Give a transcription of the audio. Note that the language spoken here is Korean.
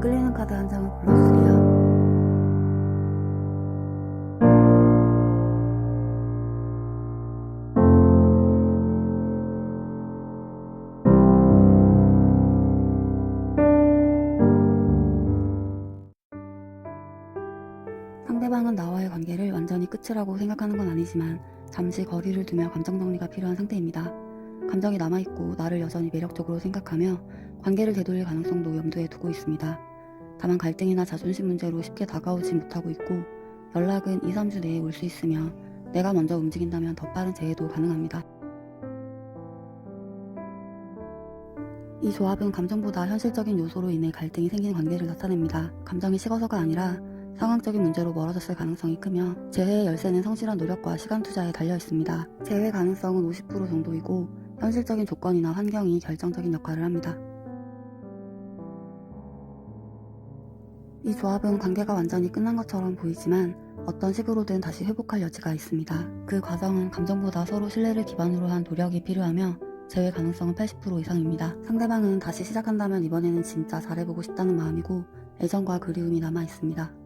끌리는 카드 한 장을 골라주세요. 상대방은 나와의 관계를 완전히 끝이라고 생각하는 건 아니지만 잠시 거리를 두며 감정 정리가 필요한 상태입니다. 감정이 남아있고 나를 여전히 매력적으로 생각하며 관계를 되돌릴 가능성도 염두에 두고 있습니다. 다만 갈등이나 자존심 문제로 쉽게 다가오지 못하고 있고 연락은 2, 3주 내에 올 수 있으며 내가 먼저 움직인다면 더 빠른 재해도 가능합니다. 이 조합은 감정보다 현실적인 요소로 인해 갈등이 생긴 관계를 나타냅니다. 감정이 식어서가 아니라 상황적인 문제로 멀어졌을 가능성이 크며 재해의 열쇠는 성실한 노력과 시간 투자에 달려 있습니다. 재해 가능성은 50% 정도이고 현실적인 조건이나 환경이 결정적인 역할을 합니다. 이 조합은 관계가 완전히 끝난 것처럼 보이지만 어떤 식으로든 다시 회복할 여지가 있습니다. 그 과정은 감정보다 서로 신뢰를 기반으로 한 노력이 필요하며 재회 가능성은 80% 이상입니다. 상대방은 다시 시작한다면 이번에는 진짜 잘해보고 싶다는 마음이고 애정과 그리움이 남아 있습니다.